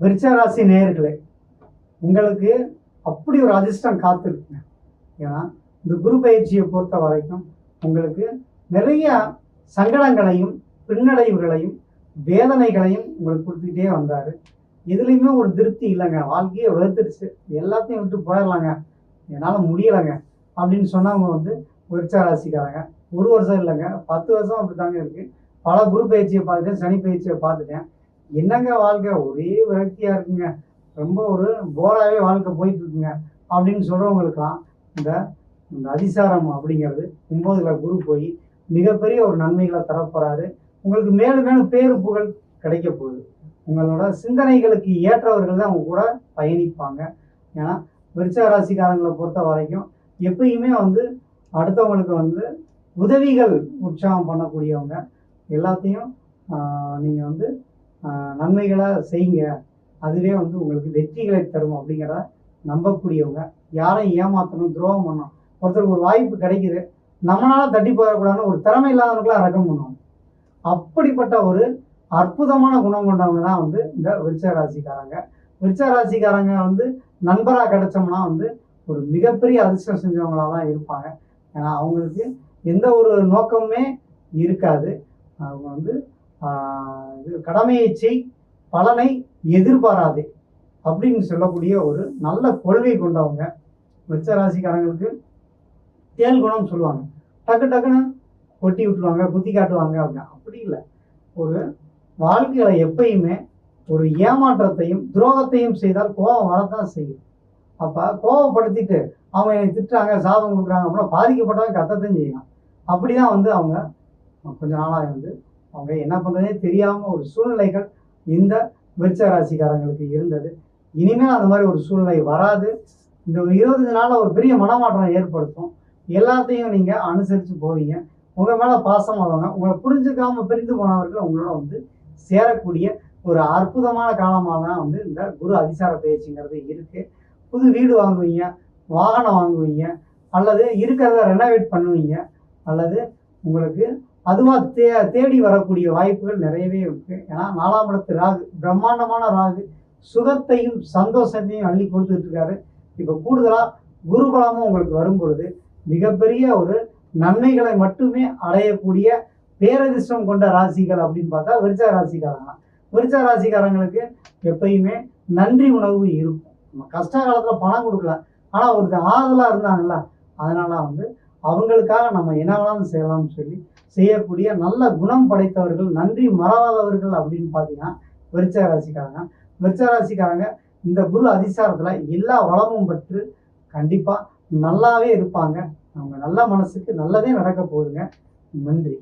விருச்சராசி நேயர்களே உங்களுக்கு அப்படி ஒரு அதிர்ஷ்டம் காத்திருக்குங்க. ஏன்னா இந்த குரு பயிற்சியை பொறுத்த வரைக்கும் உங்களுக்கு நிறைய சங்கடங்களையும் பின்னடைவுகளையும் வேதனைகளையும் உங்களுக்கு கொடுத்துக்கிட்டே வந்தார். எதுலேயுமே ஒரு திருப்தி இல்லைங்க. வாழ்க்கையே வெறுத்துருச்சு எல்லாத்தையும் விட்டு போயிடலாங்க. என்னால் முடியலைங்க. அப்படின்னு சொன்னவங்க வந்து விருச்சராசிக்காரங்க ஒரு வருஷம் இல்லைங்க. பத்து வருஷம் அப்படி தாங்க இருக்குது பல குரு பயிற்சியை பார்த்துட்டேன் சனி பயிற்சியை பார்த்துட்டேன். என்னங்க வாழ்க்கை? ஒரே விரக்தியாக இருக்குங்க. ரொம்ப ஒரு போராகவே வாழ்க்கை போயிட்டு இருக்குங்க அப்படின்னு சொல்கிறவங்களுக்கெல்லாம் இந்த இந்த அதிசாரம் அப்படிங்கிறது ஒன்பதுல குரு போய் மிகப்பெரிய ஒரு நன்மைகளை தரப்போறாரு. உங்களுக்கு மேலும் மேலும் பேரு புகழ் கிடைக்க போகுது. உங்களோட சிந்தனைகளுக்கு ஏற்றவர்கள் தான் அவங்க கூட பயணிப்பாங்க. ஏன்னா விருச்ச ராசிக்காரங்களை பொறுத்த வரைக்கும் எப்பயுமே வந்து அடுத்தவங்களுக்கு வந்து உதவிகள் உற்சாகம் பண்ணக்கூடியவங்க. எல்லாத்தையும் நீங்கள் வந்து நன்மைகளாக நன்மைகளை செய்யுங்க. அதுவே வந்து உங்களுக்கு வெற்றிகளை தரும் அப்படிங்கிறத நம்பக்கூடியவங்க. யாரையும் ஏமாற்றணும் துரோகம் பண்ணணும். ஒருத்தருக்கு ஒரு வாய்ப்பு கிடைக்குது. நம்மளால தட்டி போயிடக்கூடாதுன்னு ஒரு திறமை இல்லாதவங்களுக்குலாம் ரகம் பண்ணுவாங்க. அப்படிப்பட்ட ஒரு அற்புதமான குணம் கொண்டவங்க தான் வந்து இந்த விருச்ச ராசிக்காரங்க. விருச்ச ராசிக்காரங்க வந்து நண்பராக கிடைச்சோம்னா வந்து ஒரு மிகப்பெரிய அதிர்ஷ்டம் செஞ்சவங்களாக தான் இருப்பாங்க. ஏன்னா அவங்களுக்கு எந்த ஒரு நோக்கமுமே இருக்காது. அவங்க வந்து இது கடமையை செய் பலனை எதிர்பாராதே அப்படின்னு சொல்லக்கூடிய ஒரு நல்ல கொள்கை கொண்டவங்க விருச்ச ராசிக்காரங்களுக்கு தேல் குணம் சொல்லுவாங்க. டக்கு டக்குன்னு கொட்டி விட்டுருவாங்க குத்தி காட்டுவாங்க அவங்க அப்படி இல்லை. ஒரு வாழ்க்கையில் எப்பயுமே ஒரு ஏமாற்றத்தையும் துரோகத்தையும் செய்தால் கோபம் வரத்தான் செய்யும். அப்போ கோபப்படுத்திட்டு அவங்க என்னை திட்டுறாங்க சாபம் கொடுக்குறாங்க அப்படின்னா பாதிக்கப்பட்டவங்க கத்தத்தையும் செய்யலாம் அப்படிதான் வந்து அவங்க கொஞ்ச நாளாக வந்து அவங்க என்ன பண்ணுறதே தெரியாமல் ஒரு சூழ்நிலைகள் இந்த விருச்ச ராசிக்காரங்களுக்கு இருந்தது. இனிமேல் அந்த மாதிரி ஒரு சூழ்நிலை வராது. இந்த ஒரு இருபத்தஞ்சு நாளில் ஒரு பெரிய மனமாற்றம் ஏற்படுத்தும். எல்லாத்தையும் நீங்கள் அனுசரித்து போவீங்க. உங்கள் மேலே பாசம் வருவாங்க உங்களை புரிஞ்சுக்காம பிரிந்து போனவர்கள் உங்களோட வந்து சேரக்கூடிய ஒரு அற்புதமான காலமாக தான் வந்து இந்த குரு அதிசார பயிற்சிங்கிறது இருக்குது புது வீடு வாங்குவீங்க வாகனம் வாங்குவீங்க அல்லது இருக்கிறத ரெனோவேட் பண்ணுவீங்க அல்லது உங்களுக்கு அதுவாக தே தேடி வரக்கூடிய வாய்ப்புகள் நிறையவே இருக்குது ஏன்னா நாலாம் இடத்து ராகு பிரம்மாண்டமான ராகு சுகத்தையும் சந்தோஷத்தையும் அள்ளி கொடுத்துட்டு இருக்காரு இப்போ கூடுதலாக குருபலமும் உங்களுக்கு வரும் பொழுது மிகப்பெரிய ஒரு நன்மைகளை மட்டுமே அடையக்கூடிய பேரதிர்ஷ்டம் கொண்ட ராசிகள் அப்படின்னு பார்த்தா விருச்சா ராசிக்காரங்க விருச்சா ராசிக்காரங்களுக்கு எப்பயுமே நன்றி உணர்வு இருக்கும். நம்ம கஷ்ட காலத்தில் பணம் கொடுக்கல. ஆனால் ஒருத்தர் ஆறுதலாக இருந்தாங்கல்ல அதனால வந்து அவங்களுக்காக நம்ம என்ன வேணாலும் செய்யலாம்னு சொல்லி செய்யக்கூடிய நல்ல குணம் படைத்தவர்கள் நன்றி மறவாதவர்கள் அப்படின்னு பார்த்தீங்கன்னா விருச்ச ராசிக்காரங்க. ராசிக்காரங்க இந்த குரு அதிசாரத்தில் எல்லா வளமும் பெற்று கண்டிப்பாக நல்லாவே இருப்பாங்க. அவங்க நல்ல மனசுக்கு நல்லதே நடக்க போகுதுங்க. நன்றி.